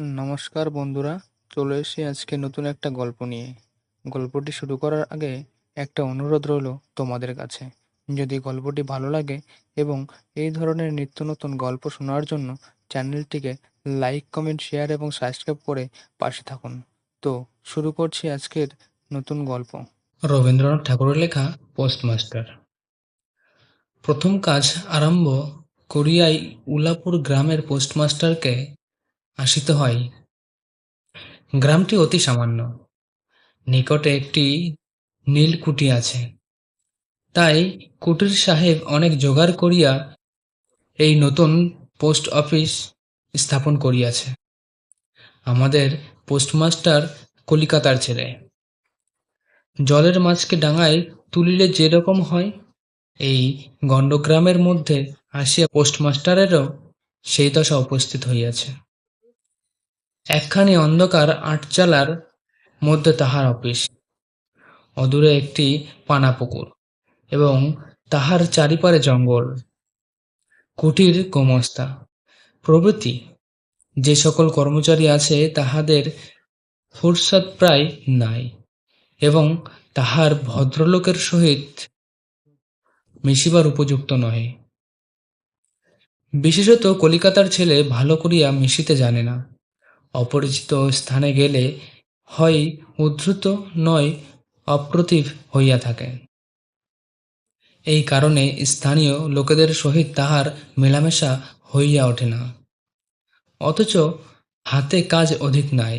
নমস্কার বন্ধুরা, চলে এসেছি আজকে নতুন একটা গল্প নিয়ে। গল্পটি শুরু করার আগে একটা অনুরোধ রইল তোমাদের কাছে। যদি গল্পটি ভালো লাগে এবং এই ধরনের নিত্য নতুন গল্প শোনার জন্য চ্যানেলটিকে লাইক, কমেন্ট, শেয়ার এবং সাবস্ক্রাইব করে পাশে থাকুন। তো শুরু করছি আজকের নতুন গল্প। রবীন্দ্রনাথ ঠাকুরের লেখা পোস্টমাস্টার। প্রথম কাজ আরম্ভ করিয়াই উলাপুর গ্রামের পোস্টমাস্টারকে আসিতে হয়। গ্রামটি অতি সামান্য। নিকটে একটি নীল কুটি আছে। তাই কুটির সাহেব অনেক জোগাড় করিয়া এই নতুন পোস্ট অফিস স্থাপন করিয়াছে। আমাদের পোস্টমাস্টার কলিকাতার ছেলে। জলের মাছকে ডাঙায় তুলিলে যেরকম হয়, এই গণ্ডগ্রামের মধ্যে আসিয়া পোস্টমাস্টারেরও সেই দশা উপস্থিত হইয়াছে। একখানি অন্ধকার আটচালার মধ্যে তাহার অফিস। অদূরে একটি পানা পুকুর এবং তাহার চারিপারে জঙ্গল। কুটির গোমস্তা। প্রভৃতি, যে সকল কর্মচারী আছে তাহাদের ফুরসাদ প্রায় নাই এবং তাহার ভদ্রলোকের সহিত মিশিবার উপযুক্ত নহে। বিশেষত কলিকাতার ছেলে ভালো করিয়া মিশিতে জানে না। অপরিচিত স্থানে গেলে হয় উদ্ধৃত নয়, অপ্রতিভ হইয়া থাকে। এই কারণে স্থানীয় লোকেদের সহিত তাহার মেলামেশা হইয়া ওঠে না। অথচ হাতে কাজ অধিক নাই।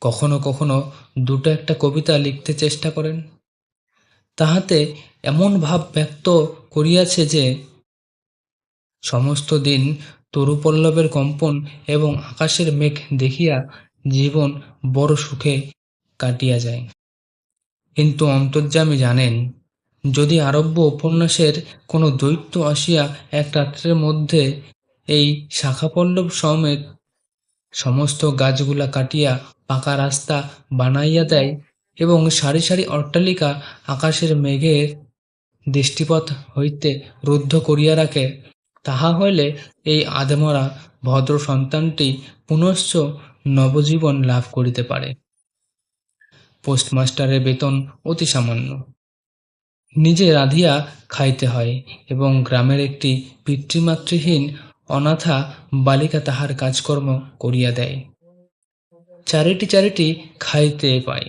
কখনো কখনো দুটো একটা কবিতা লিখতে চেষ্টা করেন। তাহাতে এমন ভাব ব্যক্ত করিয়াছে যে, সমস্ত দিন তরুপল্লবের কম্পন এবং আকাশের মেঘ দেখিয়া জীবন বড় সুখে কাটিয়া যায়। কিন্তু অন্তর্যামী জানেন, যদি আরব্য উপন্যাসের কোনো দৈত্য আসিয়া এক রাত্রের মধ্যে এই শাখাপল্লব সমেত সমস্ত গাছগুলা কাটিয়া পাকা রাস্তা বানাইয়া দেয় এবং সারি সারি অট্টালিকা আকাশের মেঘের দৃষ্টিপথ হইতে রুদ্ধ করিয়া রাখে তাহা হইলে এই আধমরা ভদ্র সন্তানটি পুনশ্চ নবজীবন লাভ করিতে পারে। পোস্টমাস্টারের বেতন অতি সামান্য। নিজে রাঁধিয়া খাইতে হয় এবং গ্রামের একটি পিতৃমাতৃহীন অনাথা বালিকা তাহার কাজকর্ম করিয়া দেয়। চারিটি চারিটি খাইতে পায়।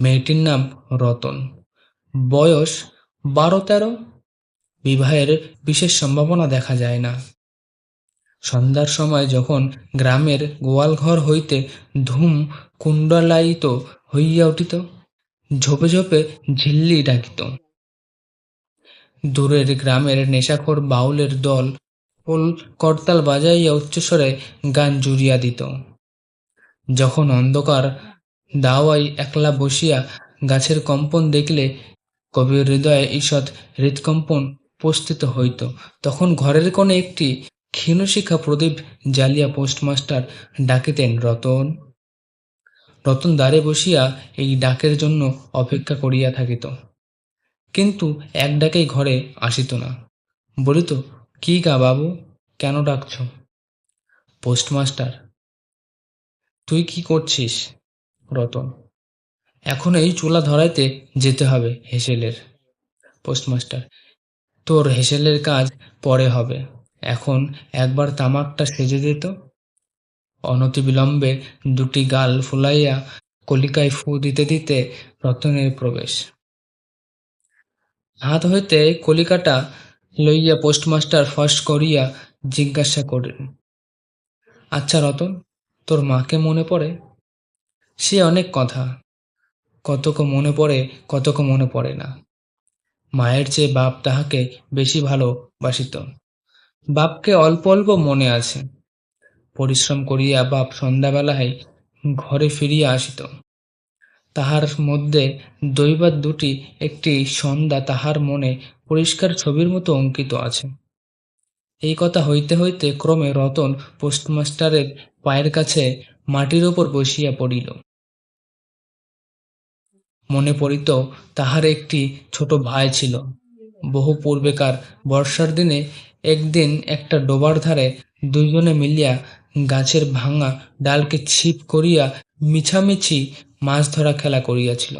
মেয়েটির নাম রতন। বয়স বারো তেরো বিবাহের বিশেষ সম্ভাবনা দেখা যায় না। সন্ধ্যার সময় যখন গ্রামের গোয়ালঘর হইতে ধূম কুণ্ডলায়িত হইয়া উঠিত, ঝোপে ঝোপে ঝিল্লি ডাকিত। দূরের গ্রামের নেশাখোর বাউলের দল পোল করতাল বাজাইয়া উচ্চস্বরে গান জুড়িয়া দিত। যখন অন্ধকার দাওয়াই একলা বসিয়া গাছের কম্পন দেখলে, কবির হৃদয়ে ঈষৎ হৃৎকম্পন উপস্থিত হইত। তখন ঘরের কোণে একটি ক্ষীণশিখা প্রদীপ জ্বালিয়া পোস্টমাস্টার ডাকিতেন, রতন রতন দ্বারে বসিয়া এই ডাকের জন্য অপেক্ষা করিয়া থাকিত। কিন্তু এক ডাকেই ঘরে আসিত না। বলিত, কি গা বাবু, কেন ডাকছ? পোস্টমাস্টার, তুই কি করছিস, রতন? এখন এই চুলা ধরাইতে যেতে হবে হেসেলের। পোস্টমাস্টার তোর হেসেলের কাজ পরে হবে। এখন একবার তামাকটা সেজে দিত অনতিবিলম্বে দুটি গাল ফুলাইয়া কলিকায় ফু দিতে দিতে রতনের প্রবেশ। হাত হইতে কলিকাটা লইয়া পোস্টমাস্টার ফস করিয়া জিজ্ঞাসা করেন আচ্ছা রতন, তোর মাকে মনে পড়ে? সে অনেক কথা। কতক মনে পড়ে, কতক মনে পড়ে না। মায়ের চেয়ে বাপ তাহাকে বেশি ভালোবাসিত। বাপকে অল্প অল্প মনে আছে। পরিশ্রম করিয়া বাপ সন্ধ্যাবেলায় ঘরে ফিরিয়া আসিত। তাহার মধ্যে দৈবাত দুটি একটি সন্ধ্যা তাহার মনে পরিষ্কার ছবির মতো অঙ্কিত আছে। এই কথা হইতে হইতে ক্রমে রতন পোস্টমাস্টারের পায়ের কাছে মাটির ওপর বসিয়া পড়িল। মনে পড়িত তাহার একটি ছোট ভাই ছিল। বহু পূর্বেকার বর্ষার দিনে একদিন একটা ডোবার ধারে দুইজনে মিলিয়া গাছের ভাঙা ডালকে ছিপ করিয়া মিছামিছি মাছ ধরা খেলা করিয়াছিল।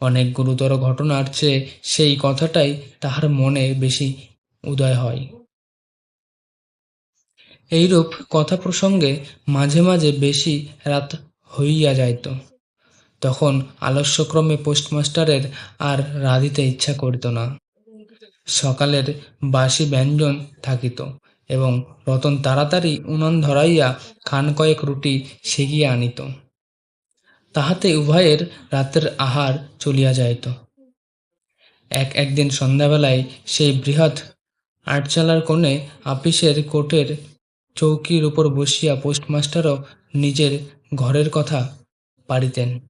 অনেক গুরুতর ঘটনার চেয়ে সেই কথাটাই তাহার মনে বেশি উদয় হয়। এইরূপ কথা প্রসঙ্গে মাঝে মাঝে বেশি রাত হইয়া যাইত। তখন আলস্যক্রমে পোস্টমাস্টারের আর রাঁধিতে ইচ্ছা করিত না। সকালের বাসি ব্যঞ্জন থাকিত এবং রতন তাড়াতাড়ি উনান ধরাইয়া খান কয়েক রুটি সেগিয়া আনিত। তাহাতে উভয়ের রাতের আহার চলিয়া যাইত। এক একদিন সন্ধ্যাবেলায় সেই বৃহৎ আটচালার কোণে আপিসের কোটের চৌকির উপর বসিয়া পোস্টমাস্টারও নিজের ঘরের কথা পারিতেন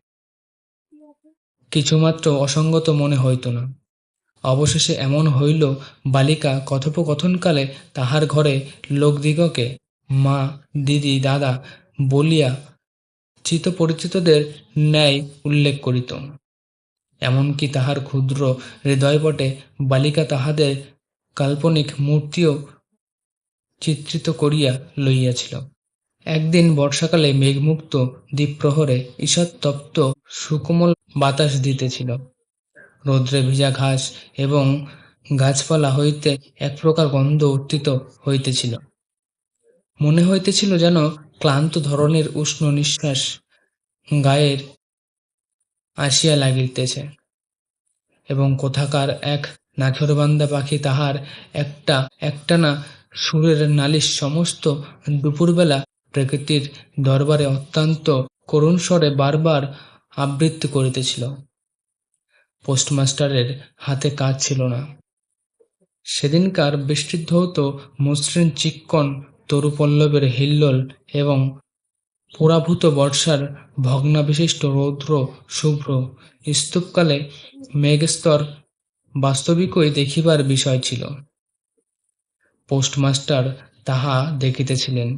কিছুমাত্র অসঙ্গত মনে হইত না। অবশেষে এমন হইল, বালিকা কথোপকথনকালে তাহার ঘরে লোকদিগকে মা, দিদি, দাদা বলিয়া চিত পরিচিতদের ন্যায় উল্লেখ করিত। এমনকি তাহার ক্ষুদ্র হৃদয়পটে বালিকা তাহাদের কাল্পনিক মূর্তিও চিত্রিত করিয়া লইয়াছিল। একদিন বর্ষাকালে মেঘমুক্ত দ্বীপ্রহরে ঈষৎতপ্ত সুকোমল বাতাস দিতেছিল। রৌদ্রে ভিজা ঘাস এবং গাছপালা হইতে এক প্রকার গন্ধ উত্থিত হইতেছিল। মনে হইতেছিল যেন ক্লান্ত ধরনের উষ্ণ নিঃশ্বাস গায়ের আসিয়া লাগিতেছে এবং কোথাকার এক নাছরবান্দা পাখি তাহার একটা একটানা সুরের নালিশ সমস্ত দুপুরবেলা প্রকৃতির দরবারে অত্যন্ত করুণ স্বরে বারবার আবৃত্তি করিতেছিল। পোস্টমাস্টারের হাতে কাজ ছিল না। সেদিনকার বৃষ্টিধৌত মসৃণ চিক্কন, তরুপল্লবের হিল্লোল এবং পুরাভূত বর্ষার ভগ্নাবিশিষ্ট রৌদ্র শুভ্র। স্তূপকালে মেঘস্তর বাস্তবিকই দেখিবার বিষয় ছিল। পোস্টমাস্টার তাহা দেখিতেছিলেন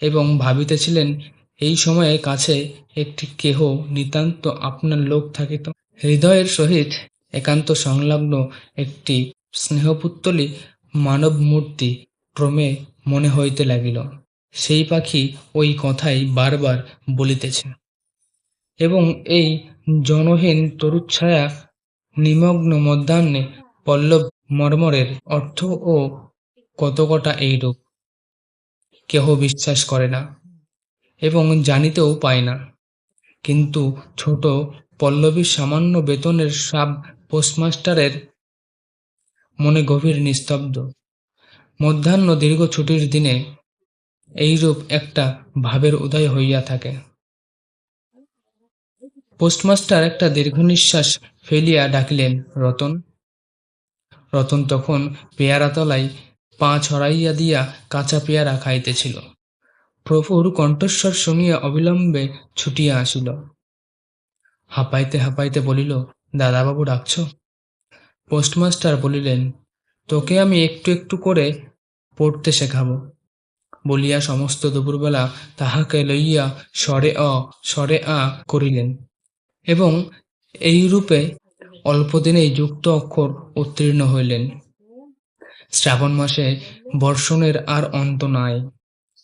এবং ভাবিতেছিলেন এই সময়ে কাছে একটি কেহ নিতান্ত আপনার লোক থাকিত হৃদয়ের সহিত একান্ত সংলগ্ন একটি স্নেহপুত্তলি মানব মূর্তি ক্রমে মনে হইতে লাগিল। সেই পাখি ওই কথাই বারবার বলিতেছে। এবং এই জনহীন তরুচ্ছায়া নিমগ্ন মধ্যাহ্নে পল্লব মর্মরের অর্থ ও কতকটা এইরূপ, কেহ বিশ্বাস করে না। এবং জানিতেও পায় না। কিন্তু ছোট পল্লবীর সামান্য বেতনের সাব পোস্টমাস্টারের মনে গভীর নিস্তব্ধ। মধ্যাহ্ন দীর্ঘ ছুটির দিনে এইরূপ একটা ভাবের উদয় হইয়া থাকে। পোস্টমাস্টার একটা দীর্ঘ নিঃশ্বাস ফেলিয়া ডাকিলেন, রতন। রতন তখন পেয়ারা তলায় পা ছড়াইয়া দিয়া কাঁচা পেয়ারা খাইতেছিল। প্রভুর কণ্ঠস্বর শুনিয়া অবিলম্বে ছুটিয়া আসিল। হাঁপাইতে হাঁপাইতে বলিল, দাদাবাবু, ডাকছ? পোস্টমাস্টার বলিলেন, তোকে আমি একটু একটু করে পড়তে শেখাবো। বলিয়া সমস্ত দুপুরবেলা তাহাকে লইয়া স্বরে অ, স্বরে আ করিলেন এবং এই এইরূপে অল্পদিনেই যুক্ত অক্ষর উত্তীর্ণ হইলেন। শ্রাবণ মাসে বর্ষণের আর অন্ত নাই।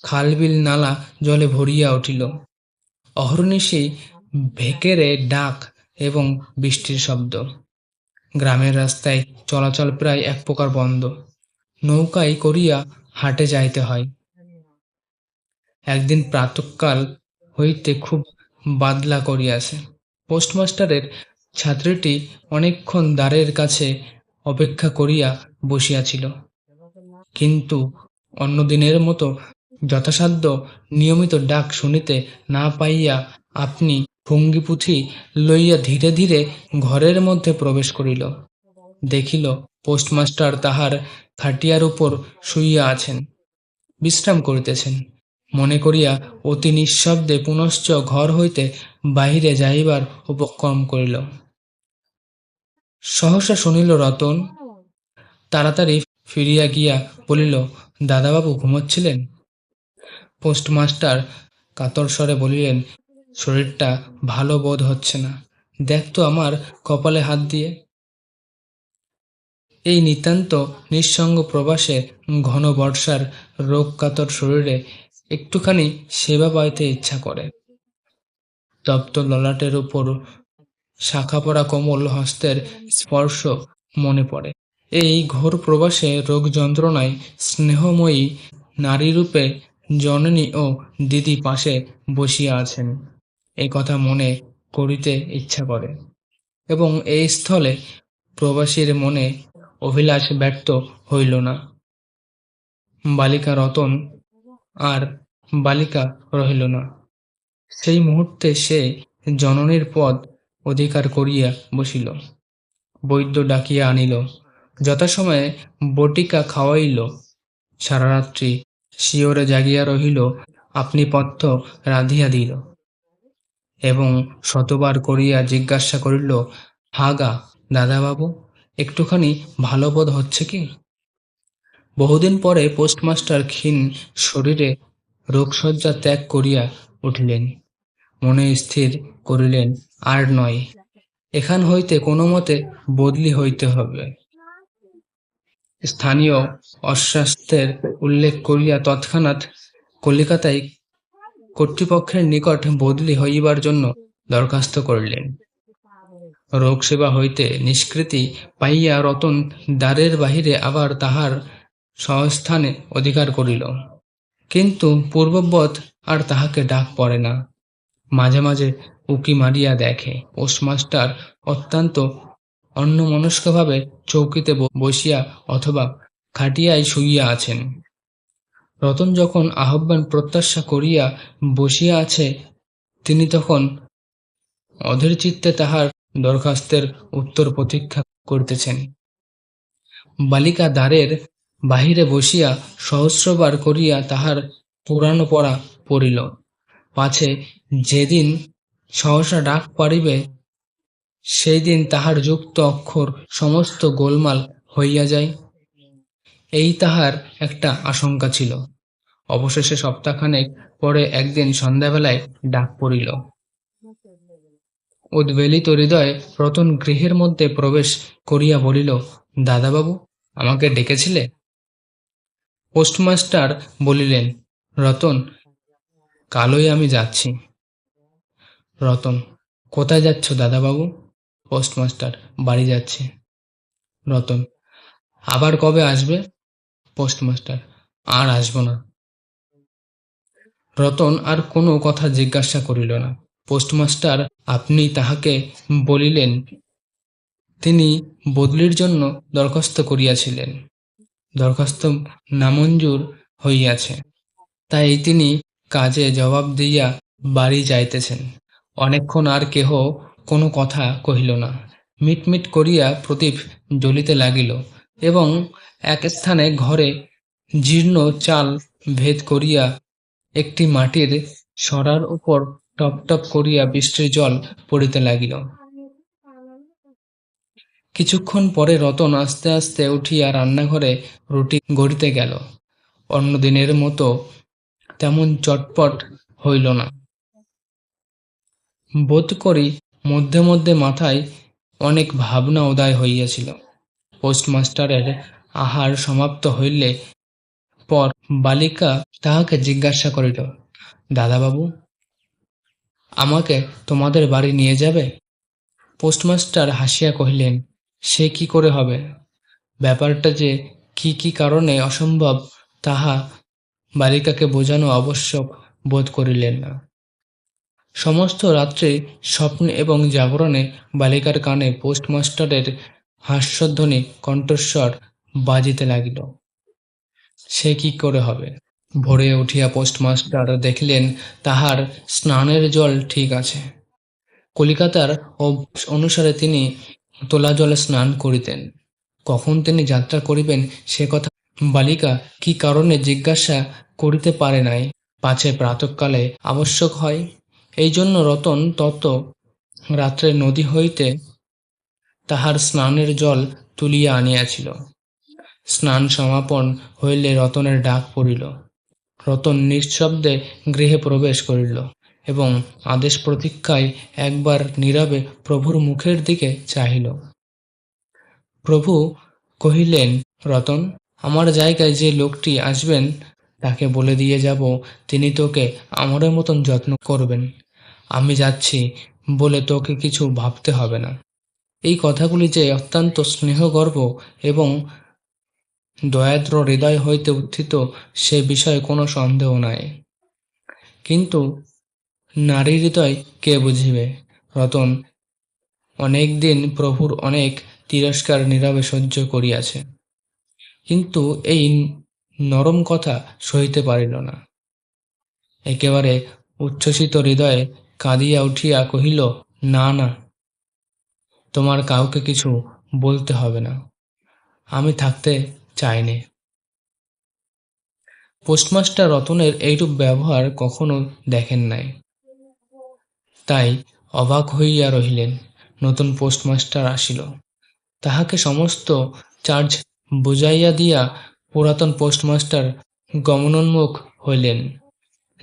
খালবিল নালা জলে ভরিয়া উঠিল। অহর্নিশি ভেকেরে ডাক এবং বৃষ্টির শব্দ। গ্রামের রাস্তায় চলাচল প্রায় এক প্রকার বন্ধ। নৌকায় করিয়া হাটে যাইতে হয়। একদিন প্রাতঃকাল হইতে খুব বাদলা করিয়াছে। পোস্টমাস্টারের ছাত্রীটি অনেকক্ষণ দ্বারের কাছে অপেক্ষা করিয়া বসিয়াছিল। কিন্তু অন্য দিনের মতো যথাসাধ্য নিয়মিত ডাক শুনিতে না পাইয়া আপনি ভঙ্গিপুথি লইয়া ধীরে ধীরে ঘরের মধ্যে প্রবেশ করিল। দেখিল, পোস্টমাস্টার তাহার খাটিয়ার উপর শুইয়া আছেন। বিশ্রাম করিতেছেন। মনে করিয়া অতি নিঃশব্দে পুনশ্চ ঘর হইতে বাহিরে যাইবার উপক্রম করিল। সহসা শুনিল রতন। তাড়াতাড়ি ফিরিয়া গিয়া বলিল, দাদাবাবু ঘুমোচ্ছিলেন? পোস্টমাস্টার কাতর স্বরে বলিলেন, শরীরটা ভালো বোধ হচ্ছে না। দেখ তো আমার কপালে হাত দিয়ে। এই নিতান্ত নিঃসঙ্গ প্রবাসে ঘন বর্ষার রোগ কাতর শরীরে একটুখানি সেবা পাইতে ইচ্ছা করে। তপ্ত ললাটের উপর শাখা পড়া কোমল হস্তের স্পর্শ মনে পড়ে। এই ঘোর প্রবাসে রোগ যন্ত্রণায় স্নেহময়ী নারীরূপে জননী ও দিদি পাশে বসিয়া আছেন। এই কথা মনে করিতে ইচ্ছা করে এবং এই স্থলে প্রবাসীর মনে অভিলাষ ব্যর্থ হইল না। বালিকা রতন আর বালিকা রহিল না। সেই মুহূর্তে সে জননীর পদ অধিকার করিয়া বসিল। বৈদ্য ডাকিয়া আনিল। যথাসময়ে বটিকা খাওয়াইল। সারা রাত্রি শিওরে জাগিয়া রহিল, আপনি পথ্য রাধিয়া দিল এবং শতবার করিয়া জিজ্ঞাসা করিল হাগা দাদাবাবু, একটুখানি ভালো বোধ হচ্ছে কি? বহুদিন পরে পোস্টমাস্টার ক্ষীণ শরীরে রোগশয্যা ত্যাগ করিয়া উঠিলেন। মনে স্থির করিলেন, আর নয়, এখান হইতে কোনো মতে বদলি হইতে হবে। স্থানীয় অস্বাস্থ্যের উল্লেখ করিয়া তৎক্ষণাৎ কলিকাতায় কর্তৃপক্ষের নিকট বদলি হইবার জন্য দরখাস্ত করিলেন। রোগ সেবা হইতে নিষ্কৃতি পাইয়া রতন দ্বারের বাহিরে আবার তাহার স্বস্থানে অধিকার করিল। কিন্তু পূর্ববৎ আর তাহাকে ডাক পড়ে না। মাঝে মাঝে উকি মারিয়া দেখে। পোস্টমাস্টার অত্যন্ত অন্যমনস্কভাবে চৌকিতে বসিয়া অথবা খাটিয়ায় শুইয়া আছেন। রতন যখন আহ্বান প্রত্যাশা করিয়া বসিয়া আছে, তিনি তখন অধীর চিত্তে তাহার দরখাস্তের উত্তর প্রতীক্ষা করিতেছেন। বালিকা দ্বারের বাহিরে বসিয়া সহস্রবার করিয়া তাহার পুরানো পড়া পড়িল। পাছে যেদিন সহসা ডাক পারিবে সেই দিন তাহার যুক্ত অক্ষর সমস্ত গোলমাল হইয়া যায়। এই তাহার একটা আশঙ্কা ছিল। অবশেষে সপ্তাহখানেক পরে একদিন সন্ধ্যাবেলায় ডাক পড়িল। উদ্বেলিত হৃদয়ে রতন গৃহের মধ্যে প্রবেশ করিয়া বলিল, দাদাবাবু, আমাকে ডেকেছিলে? পোস্টমাস্টার বলিলেন, রতন, কালই আমি যাচ্ছি। রতন, কোথায় যাচ্ছ দাদাবাবু? পোস্টমাস্টার বাড়ি যাচ্ছে। রতন, আবার কবে আসবে? পোস্টমাস্টার, আর আসব না। রতন আর কোনো কথা জিজ্ঞাসা করিল না। পোস্টমাস্টার আপনি তাহাকে বলিলেন, তিনি বদলির জন্য দরখাস্ত করিয়াছিলেন। দরখাস্ত নামঞ্জুর হইয়াছে। তাই তিনি কাজে জবাব দিয়া বাড়ি যাইতেছেন। অনেকক্ষণ আর কেহ কোনো কথা কহিল না। মিটমিট করিয়া প্রদীপ জ্বলিতে লাগিল এবং এক স্থানে ঘরে জীর্ণ চাল ভেদ করিয়া একটি মাটির সরার উপর টপ টপ করিয়া বৃষ্টির জল পড়িতে লাগিল। কিছুক্ষণ পরে রতন আস্তে আস্তে উঠিয়া রান্নাঘরে রুটি গড়িতে গেল। অন্য দিনের মতো তেমন চটপট হইল না। বোধ করি মধ্যে মধ্যে মাথায় অনেক ভাবনা উদয় হইয়াছিল। পোস্টমাস্টারের আহার সমাপ্ত হইলে পর বালিকা তাহাকে জিজ্ঞাসা করিল, দাদাবাবু, আমাকে তোমাদের বাড়ি নিয়ে যাবে? পোস্টমাস্টার হাসিয়া কহিলেন, সে কি করে হবে? ব্যাপারটা যে কি কি কারণে অসম্ভব, তাহা বালিকাকে বোঝানো আবশ্যক বোধ করিলেন না। সমস্ত রাত্রে স্বপ্নে এবং জাগরণে বালিকার কানে পোস্টমাস্টারের হাস্যধ্বনি কণ্ঠস্বর বাজিতে লাগিল। সে কি করে হবে? ভোরে উঠিয়া পোস্টমাস্টার দেখিলেন, তাহার স্নানের জল ঠিক আছে। কলিকাতার অনুসারে তিনি তোলা জলে স্নান করিতেন। কখন তিনি যাত্রা করিবেন সে কথা বালিকা কি কারণে জিজ্ঞাসা করিতে পারে নাই? পাছে প্রাতঃকালে আবশ্যক হয়? এই জন্য রতন তত রাত্রে নদী হইতে তাহার স্নানের জল তুলিয়া আনিয়াছিল। স্নান সমাপন হইলে রতনের ডাক পড়িল। রতন নিঃশব্দে গৃহে প্রবেশ করিল এবং আদেশ প্রতীক্ষায় একবার নীরবে প্রভুর মুখের দিকে চাহিল। প্রভু কহিলেন, রতন, আমার জায়গায় যে লোকটি আসবেন, তাকে বলে দিয়ে যাব। তিনি তোকে আমাদের মতন যত্ন করবেন। আমি যাচ্ছি বলে তোকে কিছু ভাবতে হবে না। এই কথাগুলি যে অত্যন্ত স্নেহগর্ভ এবং দয়াদ্র হৃদয় হইতে উত্থিত সে বিষয়ে কোনো সন্দেহ নাই। কিন্তু নারী হৃদয় কে বুঝিবে? রতন অনেক দিন প্রভুর অনেক তিরস্কার নীরবে সহ্য করিয়াছে। কিন্তু এই নরম কথা সহিতে পারিল না। একেবারে উচ্ছ্বসিত হৃদয়ে কাঁদিয়া উঠিয়া কহিল, না না, তোমার কাউকে কিছু বলতে হবে না। আমি থাকতে চাইনি। পোস্টমাস্টার রতনের এইরূপ ব্যবহার কখনো দেখেন নাই। তাই অবাক হইয়া রহিলেন, নতুন পোস্টমাস্টার আসিল। তাহাকে সমস্ত চার্জ বুঝাইয়া দিয়া পুরাতন পোস্টমাস্টার গমনোন্মুখ হইলেন।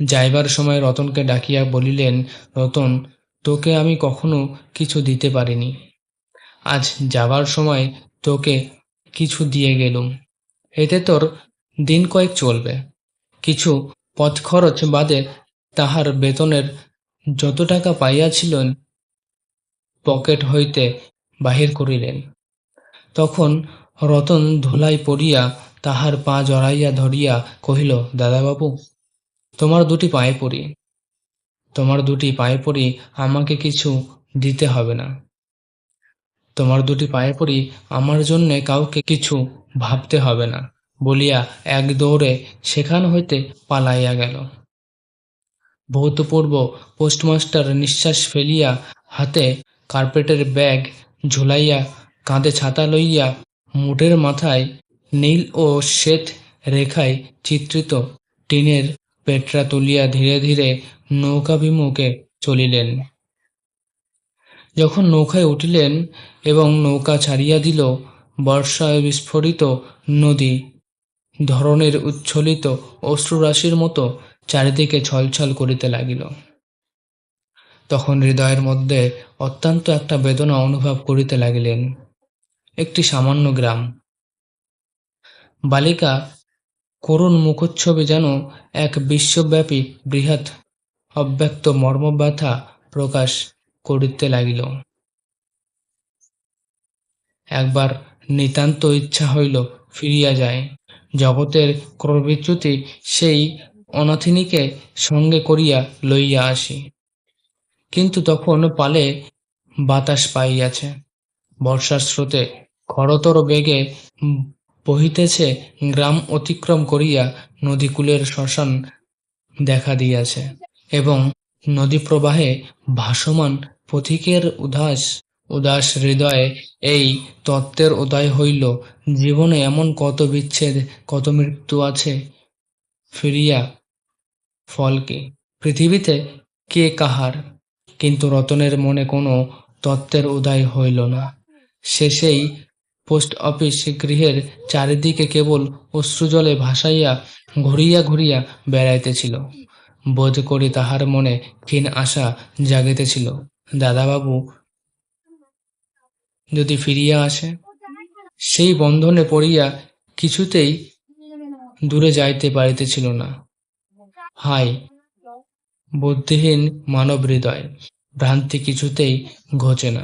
যাইবার সময় রতনকে ডাকিয়া বলিলেন, রতন, তোকে আমি কখনো কিছু দিতে পারিনি। আজ যাবার সময় তোকে কিছু দিয়ে গেলুম। এতে তোর দিন কয়েক চলবে। কিছু পথ খরচ বাদে তাহার বেতনের যত টাকা পাইয়াছিলেন, পকেট হইতে বাহির করিলেন। তখন রতন ধুলাই পড়িয়া তাহার পা জড়াইয়া ধরিয়া কহিল, দাদাবাবু তোমার দুটি পায়ে পড়ি। তোমার দুটি পায়ে পড়ি আমাকে কিছু দিতে হবে না। তোমার দুটি পায়ে পড়ি আমার জন্যে কাউকে কিছু ভাবতে হবে না, বলিয়া এক দৌড়ে সেখান হইতে পালাইয়া গেল। ভৌতপূর্ব পোস্টমাস্টার নিঃশ্বাস ফেলিয়া হাতে কার্পেটের ব্যাগ ঝুলাইয়া কাঁধে ছাতা লইয়া মুঠের মাথায় নীল ও শ্বেত রেখায় চিত্রিত টিনের পেটরা তুলিয়া ধীরে ধীরে নৌকাভিমুখে চলিলেন। যখন নৌকায় উঠিলেন এবং নৌকা ছাড়িয়া দিল, বর্ষায় বিস্ফোরিত নদী ধরনের উচ্ছ্বলিত অশ্রুরাশির মতো চারিদিকে ছলছল করিতে লাগিল। তখন হৃদয়ের মধ্যে অত্যন্ত একটা বেদনা অনুভব করিতে লাগিলেন। একটি সামান্য গ্রাম। বালিকা করুণ মুখচ্ছবি যেন এক বিশ্বব্যাপী বৃহৎ অব্যক্ত মর্মব্যথা প্রকাশ করিতে লাগিল। একবার নিতান্ত ইচ্ছা হইল ফিরিয়া যায়। জগতের ক্রবিচ্যুতি সেই অনাথিনীকে সঙ্গে করিয়া লইয়া আসি। কিন্তু তখন পালে বাতাস পাইয়াছে। বর্ষার স্রোতে খরতর বেগে বহিতেছে, গ্রাম অতিক্রম করিয়া নদীকূলের শ্মশান দেখা দিয়াছে এবং নদী প্রবাহে ভাসমান পথিকের উদাস উদাস হৃদয়ে এই তত্ত্বের উদয় হইল। জীবনে এমন কত বিচ্ছেদ, কত মৃত্যু আছে? ফিরিয়া ফল কি পৃথিবীতে কে কাহার? কিন্তু রতনের মনে কোনো তত্ত্বের উদয় হইল না। সে সেই পোস্ট অফিস গৃহের চারিদিকে কেবল অশ্রুজলে ভাসাইয়া ঘুরিয়া ঘুরিয়া বেড়াইতেছিল। বোধ করি তাহার মনে ক্ষীণ আশা জাগিতেছিল। দাদাবাবু, যদি ফিরিয়া আসে? সেই বন্ধনে পড়িয়া কিছুতেই দূরে যাইতে পারিতেছিল না। হাই বুদ্ধিহীন মানব হৃদয় ভ্রান্তি কিছুতেই ঘোচে না।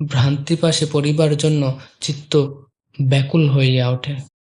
ভ্রান্তিপাশে পড়িবার জন্য চিত্ত ব্যাকুল হইয়া ওঠে।